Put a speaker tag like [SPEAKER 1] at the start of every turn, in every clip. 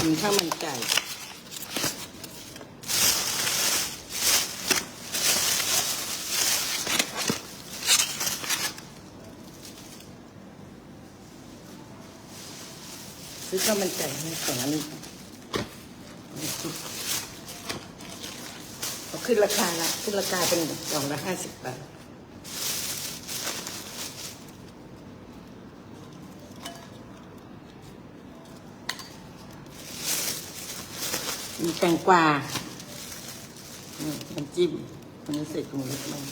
[SPEAKER 1] กินข้าวมันไก่ซื้อข้าวมันไก่ให้สองอันนี้เขาขึ้นราคาละขึ้นราคาเป็นกล่องละห้าสิบบาท มีแตงกวาน้ำจิ้มอันนี้ใส่ถุงเล็กมาก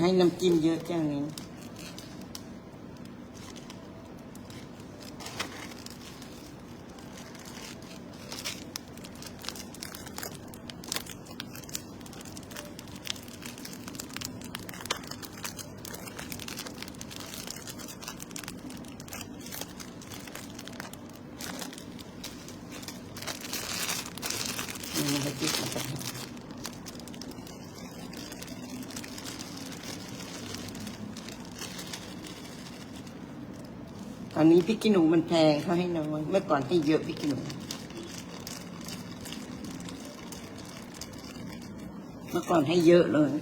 [SPEAKER 1] ให้น้ำจิ้มเยอะจังนี้มันจะจิ้มมาจากไหนตอนนี้ พริกขี้หนูมันแพงเขาให้น้อยเมื่อก่อนให้เยอะพริกขี้หนูเมื่อก่อนให้เยอะเลย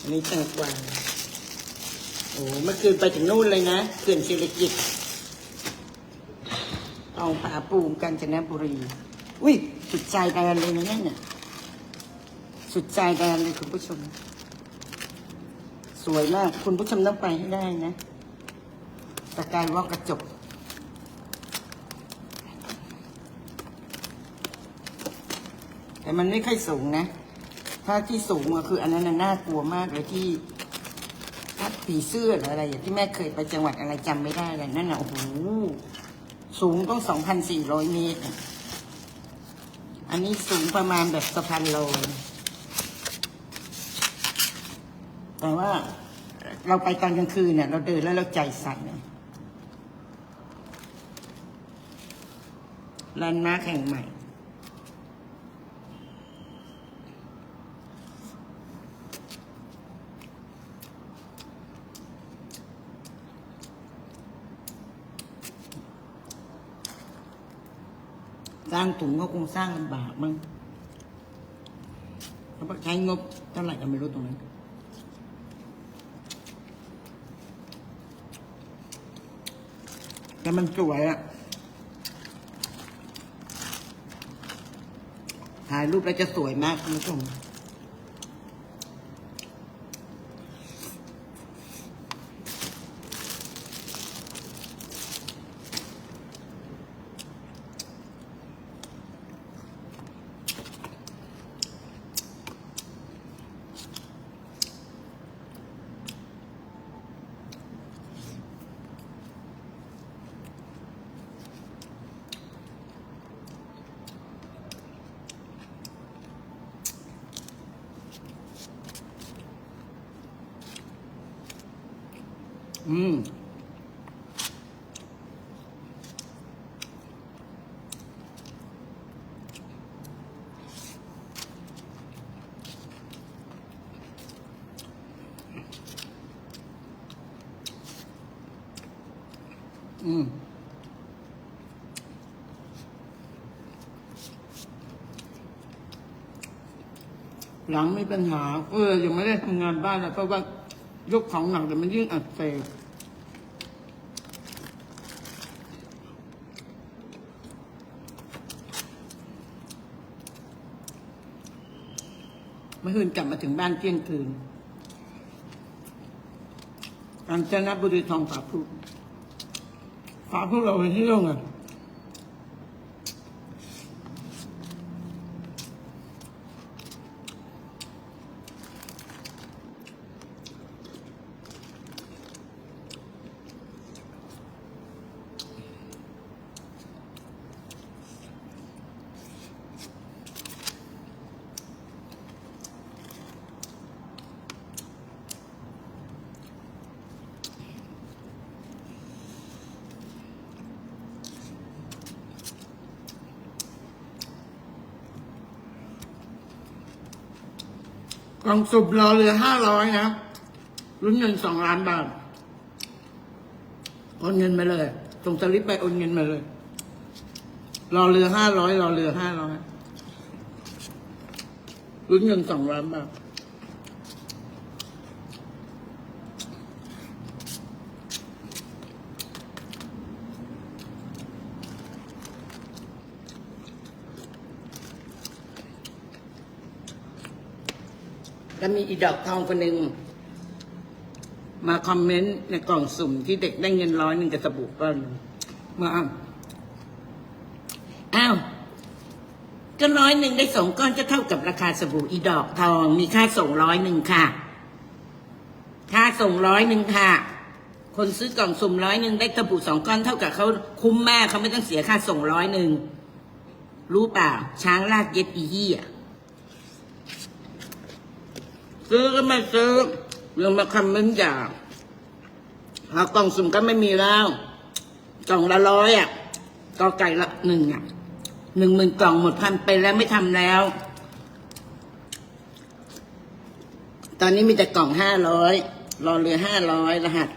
[SPEAKER 1] อันนี้แตงกวาโอ้เมื่อคืนไปถึงนู่นเลยนะเขื่อนศิริกิตเอาผาปูมกาญจนบุรี อุ้ยสุดใจแดนเลยนะนั่นน่ะสุดใจแดนเลยคุณผู้ชม สวยมาก คุณผู้ชมต้องไปให้ได้นะสกายวอลกกระจกแต่มันไม่ค่อยสูงนะ ถ้าที่สูงอะคืออันนั้นน่ากลัวมากเลยที่ทัดผีเสื้อหรืออะไรอย่างที่แม่เคยไปจังหวัดอะไรจำไม่ได้เลยนั่นน่ะโอ้โหสูงต้องสองพันสี่ร้อยเมตร อันนี้สูงประมาณแบบสะพานลอยแต่ว่าเราไปตอนกลางคืนเนี่ยเราเดินแล้วเราใจสั่นเลยแลนด์มาร์คแห่งใหม่ ส ร้างถุงก็คงสร้างลำบากมั้งเขาใช้งบเท่าไหร่ก็ไม่รู้ตรงนั้นแต่มันสวยอะถ่ายรูปแล้วจะสวยมากคุณผู้ชม อืม อืมหลังมีปัญหา เออยังไม่ได้ทำงานบ้านเลยเพราะว่ายกของหนักแต่มันยิ่งอักเสบเมื่อคืนกลับมาถึงบ้านเที่ยงคืนกาญจนบุรีทองฝาพุฝาพุเราไป กล่องสุบรอเรือห้าร้อยนะรุ้นเงินสองล้านบาทโอนเงินมาเลยส่งสลิปไปโอนเงินมาเลย รอเรือห้าร้อยรอเรือห้าร้อยรุ้นเงินสองล้านบาท แล้วมีอีดอกทองคนหนึ่งมาคอมเมนต์ในกล่องสุ่มที่เด็กได้เงินร้อยหนึ่งกับสบู่ก้อนมาอ้าวก็ร้อยหนึ่งได้สองก้อนก็เท่ากับราคาสบู่อีดอกทอง มีค่าส่งร้อยหนึ่งค่ะ ค่าส่งร้อยหนึ่งค่ะ คนซื้อกล่องสุ่มร้อยหนึ่งได้สบู่สองก้อนเท่ากับเขาคุ้มมากเขาไม่ต้องเสียค่าส่งร้อยหนึ่งรู้เปล่าช้างลากเย็ดอีเหี้ย ซื้อก็ไม่ซื้อยังมาคำมันอย่าหากล่องสุ่มก็ไม่มีแล้วกล่องละร้อยอะกอไก่ละหนึ่งอะหนึ่งหมื่นกล่องหมดพันไปแล้วไม่ทำแล้ว ตอนนี้มีแต่กล่องห้าร้อยรอเรือห้าร้อยรหัส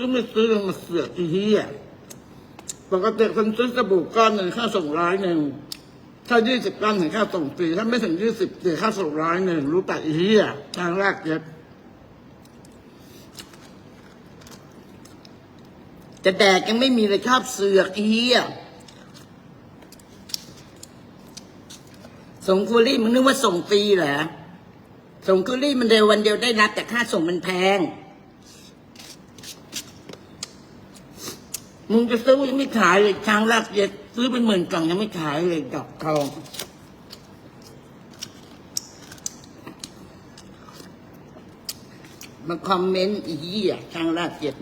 [SPEAKER 1] ก็ไม่ซื้อมาเสือกอีเหี้ยปกติคนซื้อสบู่ก้อนหนึ่งค่าส่งร้อยหนึ่งถ้ายี่สิบก้อนถึงค่าส่งฟรีถ้าไม่ถึงยี่สิบเสียค่าส่งร้อยหนึ่งรู้แต่อีเหี้ยทางแรกเย็บจะแดกยังไม่มีเลยชอบเสือกอีเหี้ยส่งคูลี่มึงนึกว่าส่งฟรีเหรอส่งคูลี่มันเดียววันเดียวได้รับแต่ค่าส่งมันแพง มึงจะซื้อยังไม่ขายเลยช้างลากเย็ดซื้อเป็นหมื่นกล่องยังไม่ขายเลยดอกทองมาคอมเมนต์อีเหี้ยช้างลากเย็ด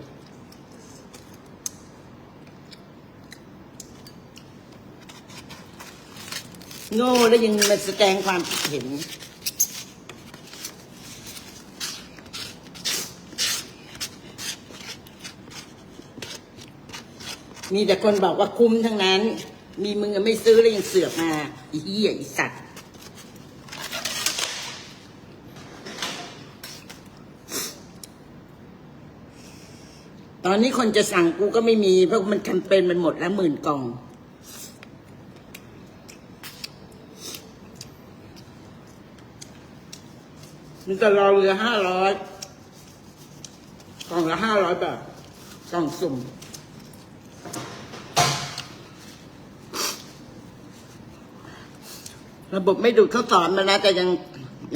[SPEAKER 1] โง่แล้วยังมาแสดงความคิดเห็น มีแต่คนบอกว่าคุ้มทั้งนั้น มีมึงไม่ซื้อแล้วยังเสือกมาอีเหี้ยอีสัตว์ตอนนี้คนจะสั่งกูก็ไม่มีเพราะมันแคมเปญมันหมดแล้วหมื่นกล่อง มันจะรอเรือห้าร้อยกล่องละห้าร้อยบาทกล่องสุ่ม ระบบไม่ดูดเขาสอนมาแล้วแต่ยัง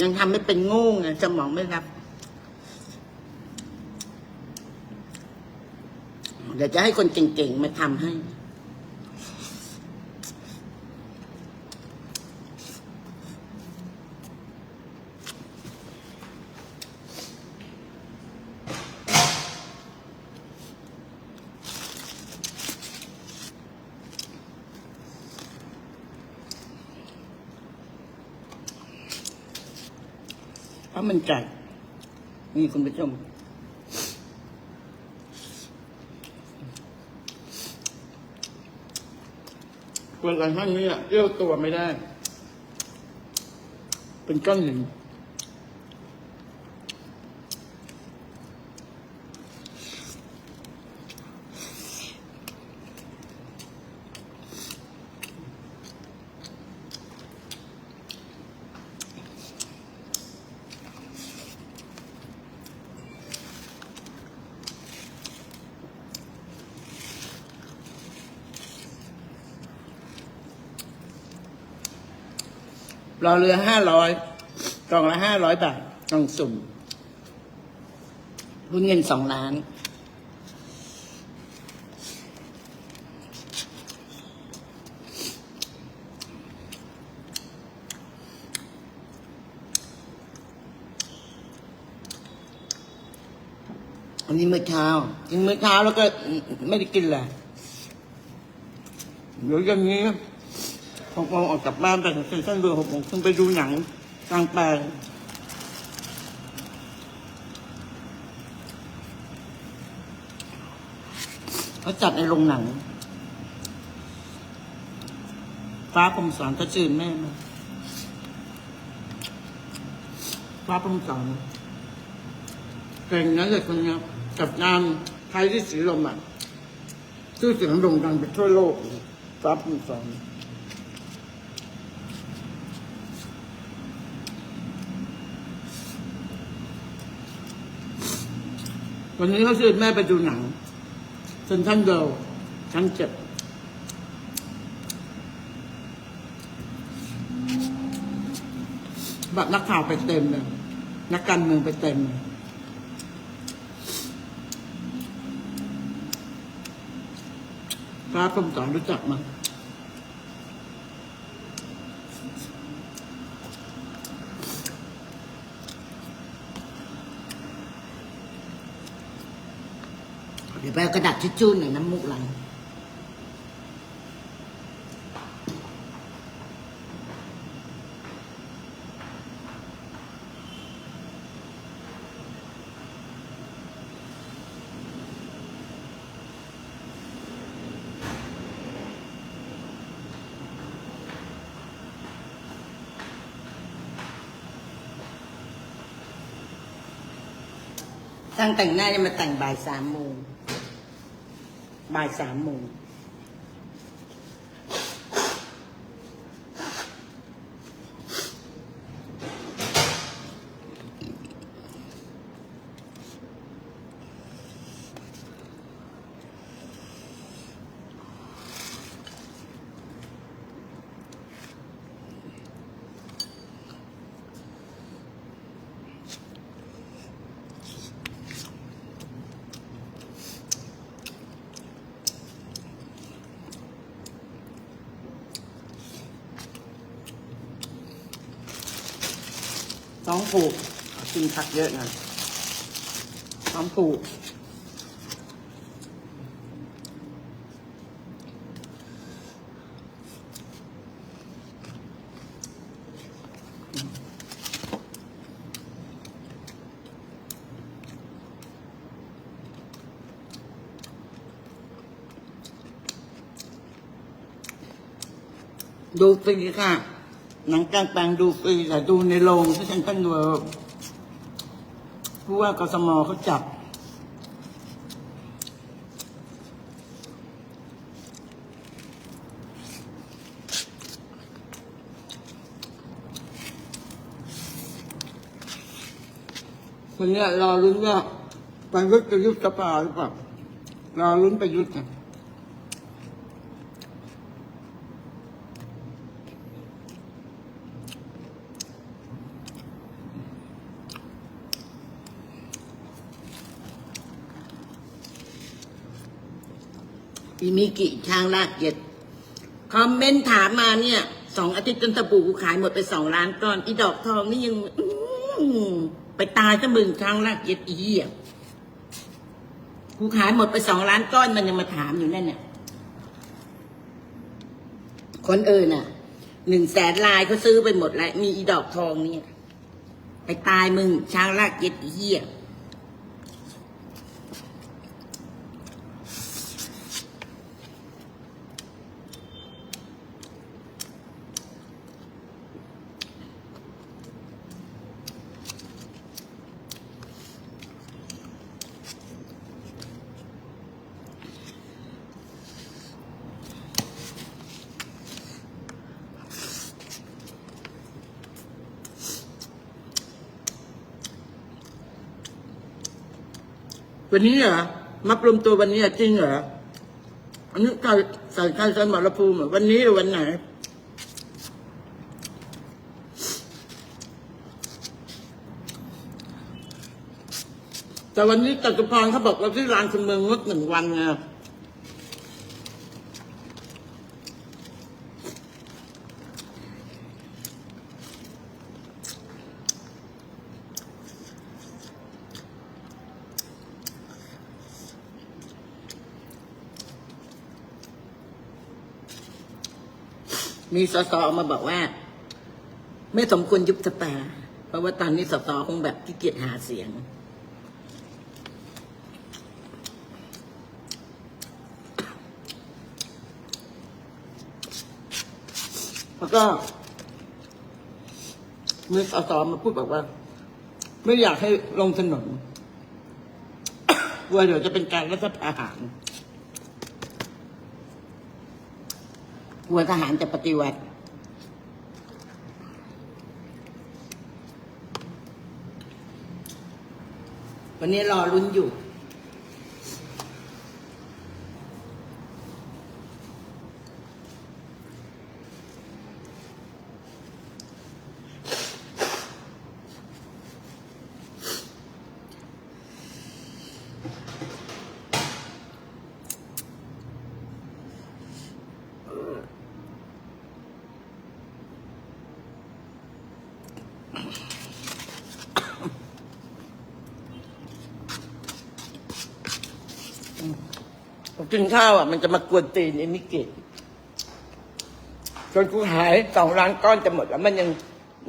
[SPEAKER 1] ยังทำไม่เป็นงูไงสมองไม่รับ เดี๋ยวจะให้คนเก่งๆมาทำให้ เพราะมันจัดนี่คุณผู้ชมเวลาท่านนี้เอี้ยวตัวไม่ได้ เป็นก้อนหิน รอเรือห้าร้อยกล่องละห้าร้อยบาทกล่องสุ่มรุ่นเงินสองล้าน อันนี้มื้อเช้ากินมื้อเช้าแล้วก็ไม่ได้กินเลยเดี๋ยวอย่างนี้ หกโมงออกจากบ้านไปเซ็นทรัลเวิลด์หกโมงครึ่งไปดูหนังกลางแปลงเขาจัดในโรงหนัง ฟ้าพรมสอนก็ชื่นแม่มาฟ้าพรมสอนเก่งนะเด็กคนนี้กับงานไทยที่สีลมอะชื่อเสียงโด่งดังไปทั่วโลกฟ้าพรมสอน วันนี้เขาเชิญแม่ไปดูหนังเซนทันเดลชั้นเจ็ดแบบนักข่าวไปเต็มเลยนักการเมืองไปเต็มเลยฟ้าคมสอนรู้จักมั้ง ดี๋ยวไปเอากระดาษทิชชู่หน่อยน้ำมูกไหลช่างแต่งหน้าจะมาแต่งบ่ายสามโมง บ่ายสามโมง ท้องผูกกินผักเยอะหน่อยท้องผูกดูฟรีค่ะ หนังกลางแปลงดูฟรีแต่ดูในโรงที่เซ็นทรัลเวิลด์ผู้ว่ากสมเขาจับ คนเนี้ยรอลุ้นว่าประยุทธ์จะยุบสภาหรือเปล่ารอลุ้นประยุทธ์นะ อีมิกิช้างลากเย็ดคอมเมนต์ถามมาเนี่ยสองอาทิตย์จนตะบูกูขายหมดไปสองล้านก้อน อีดอกทองนี่ยังไปตายก็มึงช้างลากเย็ดอีเหี้ยกูขายหมดไปสองล้านก้อนมันยังมาถามอยู่นั่นเนี่ยคนอื่นน่ะหนึ่งแสนลายเขาซื้อไปหมดแล้ว มีอีดอกทองเนี่ย ไปตายมึงช้างลากเย็ดอีเหี้ย วันนี้เหรอมารวมตัววันนี้จริงเหรออันนี้ใส่ใส่ใครใส่หมอละภูมิเหรอวันนี้หรือวันไหนแต่วันนี้จตุพรเขาบอกว่าที่ร้านคนเมืองงดหนึ่งวันไง มีสสออกมาบอกว่า ไม่สมควรยุบสภาเพราะว่าตอนนี้สสคงแบบขี้เกียจหาเสียง แล้วก็มีสสมาพูดบอกว่า ไม่อยากให้ลงถนนกลัวเดี๋ยวจะเป็นการรัฐประหาร กลัวทหารจะปฏิวัติ วันนี้รอรุ้นอยู่ กินข้าวอะ มันจะมากวนตีนไอ้มิกิจนกูหายสองล้านก้อนจะหมดแล้วมันยัง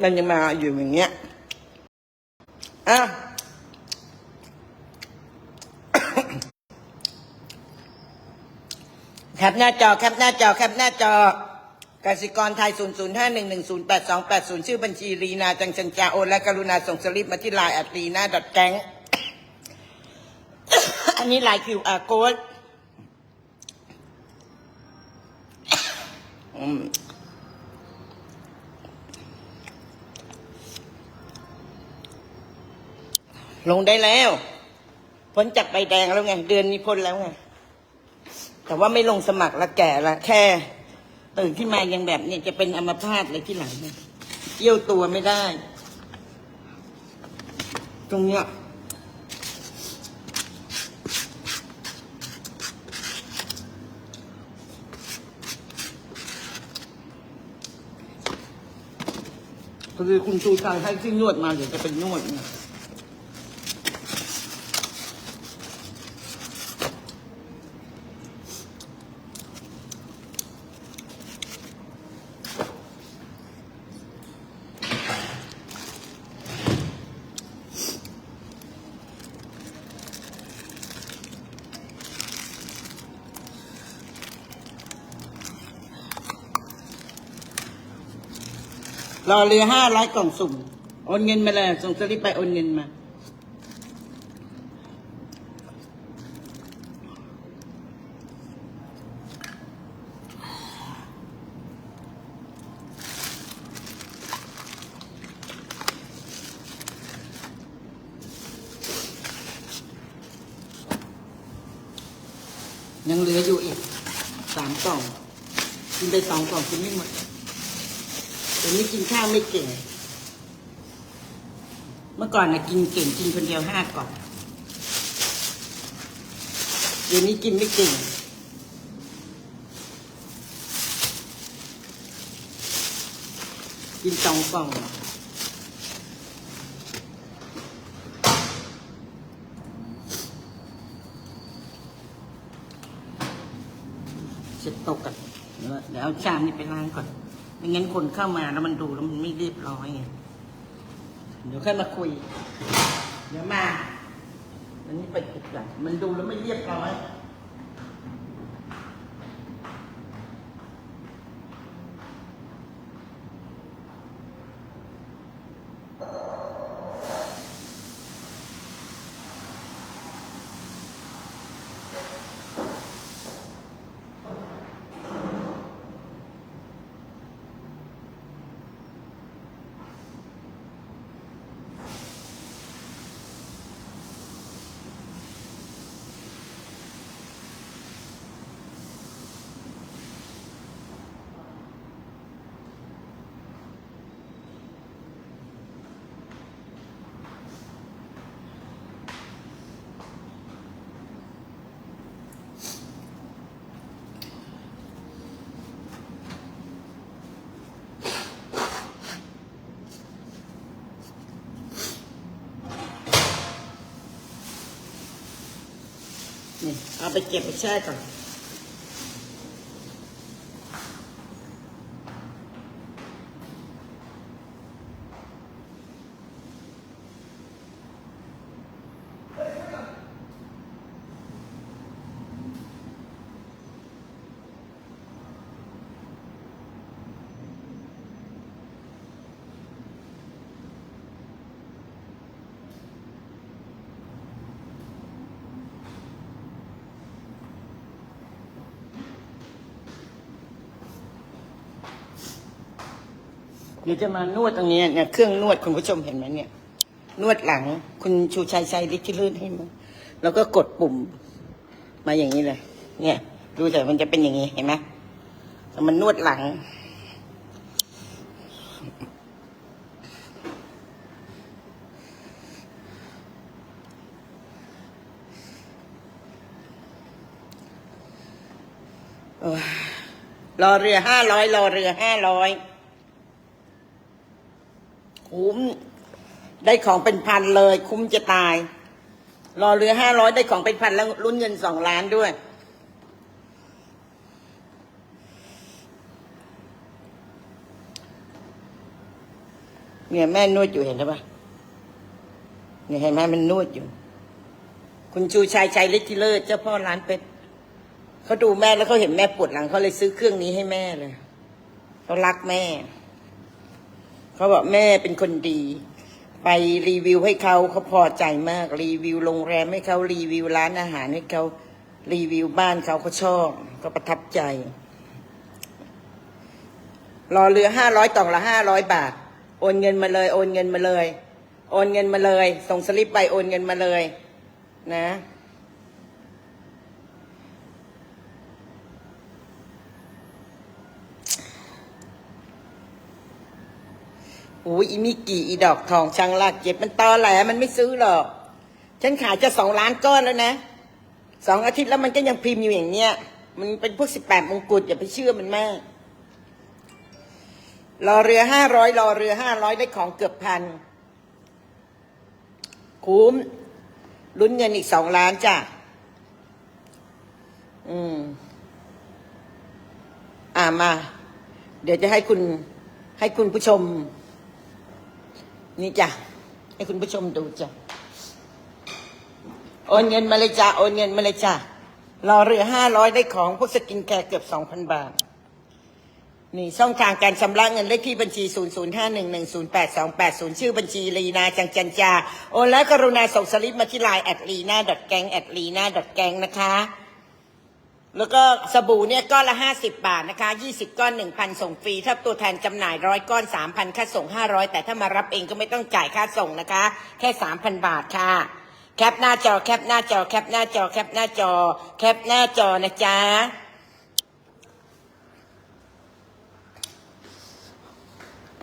[SPEAKER 1] มันยังมาอยู่อย่างเงี้ยอะแคปหน้าจอ แคปหน้าจอ แคปหน้าจอกสิกรไทย 0 0 5 1 1 0 8 2 8 0 ชื่อบัญชีรีนาจังชันจาโอน และกรุณาส่งสลิปมาที่ไลน์อัตรีนาดอทแกงอันนี้ไลาย QR code อื ลงได้แล้ว พ้นจากใบแดงแล้วไง เดือนนี้พ้นแล้วไง แต่ว่าไม่ลงสมัครละแก่ละแค่ ตื่นขึ้นมายังแบบนี้จะเป็นอัมพาตเลยที่หลังเนี่ยเยี่ยวตัวไม่ได้ ตรงเนี้ย คือคุณชูชายให้ที่นวดมาเดี๋ยวจะเป็นนวดนะ รอเรือห้าร้อยกล่องสุ่ม โอนเงินมาเลย ส่งสลิปไปโอนเงินมา ยังเหลืออยู่อีกสามกล่องกินไปสองกล่องกินไม่หมด ข้าวไม่เก่ง เมื่อก่อนนะกินเก่งกินคนเดียวห้ากล่องเดี๋ยวนี้กินไม่เก่งกินสองกล่องเสร็จตกกันเดี๋ยวเดี๋ยวเอาชามนี้ไปล้างก่อน ไม่งั้นคนเข้ามาแล้วมันดูแล้วมันไม่เรียบร้อยไง เดี๋ยวค่อยมาคุย เดี๋ยวมา มันนี้ไปติดกันมันดูแล้วไม่เรียบร้อย นี่ เอาไปเก็บไปแช่ก่อน เดี๋ยวจะมานวดตรงนี้เนี่ยเครื่องนวดคุณผู้ชมเห็นไหมเนี่ย นวดหลังคุณชูชัยชัยฤทธิ์ที่ลื่นให้มาแล้วก็กดปุ่ม มาอย่างนี้เลย เนี่ย ดูแต่มันจะเป็นอย่างนี้เห็นไหมแต่มันนวดหลัง รอเรือห้าร้อยรอเรือห้าร้อย คุ้ม ได้ของเป็นพันเลย คุ้มจะตาย รอเรือห้าร้อยได้ของเป็นพันแล้วรุ่นเงินสองล้านด้วย เนี่ยแม่นวดอยู่เห็นไหมปะเนี่ยเห็นไหมมันนวดอยู่ คุณชูชัยชัยฤทธิเลิศเจ้าพ่อร้านเป็ดเขาดูแม่แล้วเขาเห็นแม่ปวดหลังเขาเลยซื้อเครื่องนี้ให้แม่เลยเขารักแม่ เขาบอกแม่เป็นคนดี ไปรีวิวให้เขาเขาพอใจมาก รีวิวโรงแรมให้เขารีวิวร้านอาหารให้เขารีวิวบ้านเขาเขาชอบเขาประทับใจ รอเรือห้าร้อยต่องละห้าร้อยบาท โอนเงินมาเลย โอนเงินมาเลย โอนเงินมาเลย ส่งสลิปไปโอนเงินมาเลย นะ อ้ยอีมิกี่อีดอกทองช่างลากเจ็บมันตอแหลมันไม่ซื้อหรอก ฉันขายจะสองล้านก้อนแล้วนะสองอาทิตย์แล้วมันก็ยังพิมพ์อยู่อย่างเนี้ย มันเป็นพวกสิบแปดมงกุฎอย่าไปเชื่อมันมากรอเรือห้าร้อยรอเรือห้าร้อยได้ของเกือบพันคุ้มลุ้นเงินอีกสองล้านจ้ะ อืม อ่ามา เดี๋ยวจะให้คุณให้คุณผู้ชม นี่จ้ะ ให้คุณผู้ชมดูจ้ะ โอนเงินมาเลยจ้ะ โอนเงินมาเลยจ้ะ รอเรือห้าร้อยได้ของพวกสกินแคร์เกือบสองพันบาท นี่ช่องทางการชำระเงินเลขที่บัญชี 0 0 5 1 1 0 8 2 8 0 ชื่อบัญชีลีนาจังจันจา โอนและกรุณาส่งสลิปมาที่ไลน์แอดลีนาดอทแกงแอดลีนาดอทแกงนะคะ แล้วก็สบู่เนี่ยก้อนละ 50 บาทนะคะ 20 ก้อน 1,000 ส่งฟรี ถ้าตัวแทนจำหน่ายร้อยก้อน 3,000 ค่าส่ง 500 แต่ถ้ามารับเองก็ไม่ต้องจ่ายค่าส่งนะคะ แค่ 3,000 บาทค่ะ แคปหน้าจอ แคปหน้าจอ แคปหน้าจอ แคปหน้าจอ แคปหน้าจอนะจ๊ะ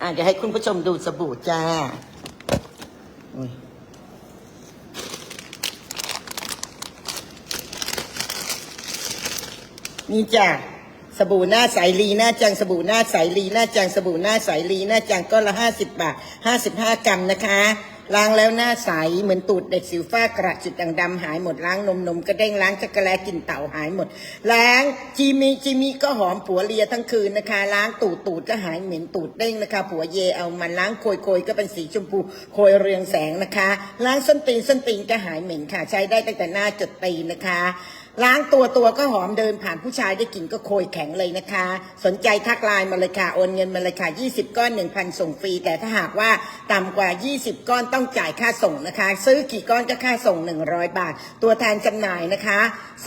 [SPEAKER 1] อะเดี๋ยวให้คุณผู้ชมดูสบู่จ้า นี่จ้ะสบู่หน้าใสลีหน้าจังสบู่หน้าใสลีหน้าจังสบู่หน้าใสลีหน้าจังก็ละห้าสิบบาทห้าสิบห้ากรัมนะคะล้างแล้วหน้าใสเหมือนตูดเด็กสิวฝ้ากระจุดด่างดำหายหมดล้างนมนมกระเด้งล้างจักระแลตกลิ่นเต่าหายหมด ล้างจีมีจีมีก็หอมผัวเลียทั้งคืนนะคะ ล้างตูดตูดก็หายเหม็นตูดเด้งนะคะ ผัวเยเอามันล้างโคยโคยก็เป็นสีชมพูโคยเรืองแสงนะคะ ล้างส้นตีนส้นตีนก็หายเหม็นค่ะ ใช้ได้ตั้งแต่หน้าจดตีนนะคะ ล้างตัวตัวก็หอมเดินผ่านผู้ชายได้กลิ่นก็โคยแข็งเลยนะคะ สนใจทักไลน์มาเลยค่ะโอนเงินมาเลยค่ะ 20 ก้อน 1,000 ส่งฟรี แต่ถ้าหากว่าต่ำกว่า 20 ก้อนต้องจ่ายค่าส่งนะคะ ซื้อกี่ก้อนก็ค่าส่ง 100 บาท ตัวแทนจำหน่ายนะคะ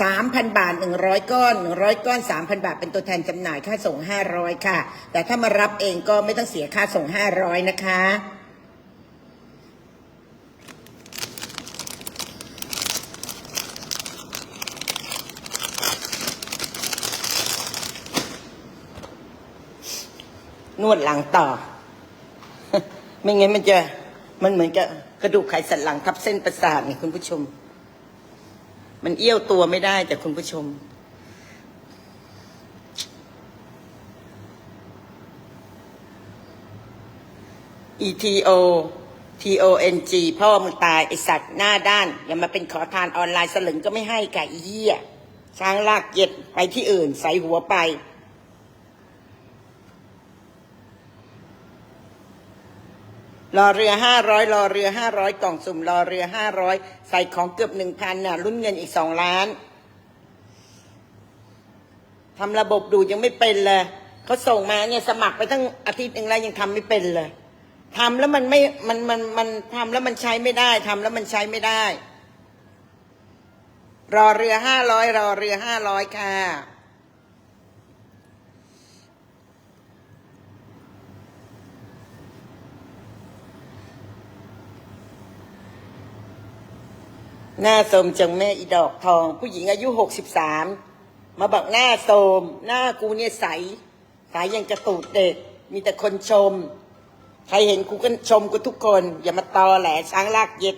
[SPEAKER 1] 3,000 บาท 100 ก้อน 100 ก้อน 3,000 บาท เป็นตัวแทนจำหน่ายค่าส่ง 500 ค่ะ แต่ถ้ามารับเองก็ไม่ต้องเสียค่าส่ง 500 นะคะ นวดหลังต่อ ไม่งั้นมันจะมันเหมือนกับกระดูกไขสันหลังทับเส้นประสาทนี่คุณผู้ชม มันเอี้ยวตัวไม่ได้แต่คุณผู้ชม E T O T O N G พ่อมึงตาย ไอสัตว์หน้าด้าน อย่ามาเป็นขอทานออนไลน์สลึงก็ไม่ให้ค่ะอีเหี้ยช้างลากเย็ดไปที่อื่น ใส่หัวไป รอเรือห้าร้อยรอเรือห้าร้อยกล่องสุ่มรอเรือห้าร้อยใส่ของเกือบหนึ่งพันน่ะรุ่นเงินอีกสองล้านทำระบบดูยังไม่เป็นเลยเขาส่งมาเนี่ยสมัครไปทั้งอาทิตย์หนึ่งแล้วยังทำไม่เป็นเลยทำแล้วมันไม่มันมันมันทำแล้วมันใช้ไม่ได้ทำแล้วมันใช้ไม่ได้ รอเรือห้าร้อยรอเรือห้าร้อยค่ะ หน้าโสมจังแม่อีดอกทอง ผู้หญิงอายุหกสิบสามมาบอกหน้าโสม หน้ากูเนี่ยใสใสยังกระตูดเด็ก มีแต่คนชม ใครเห็นกูก็ชมกูทุกคน อย่ามาตอแหลช้างลากเย็ด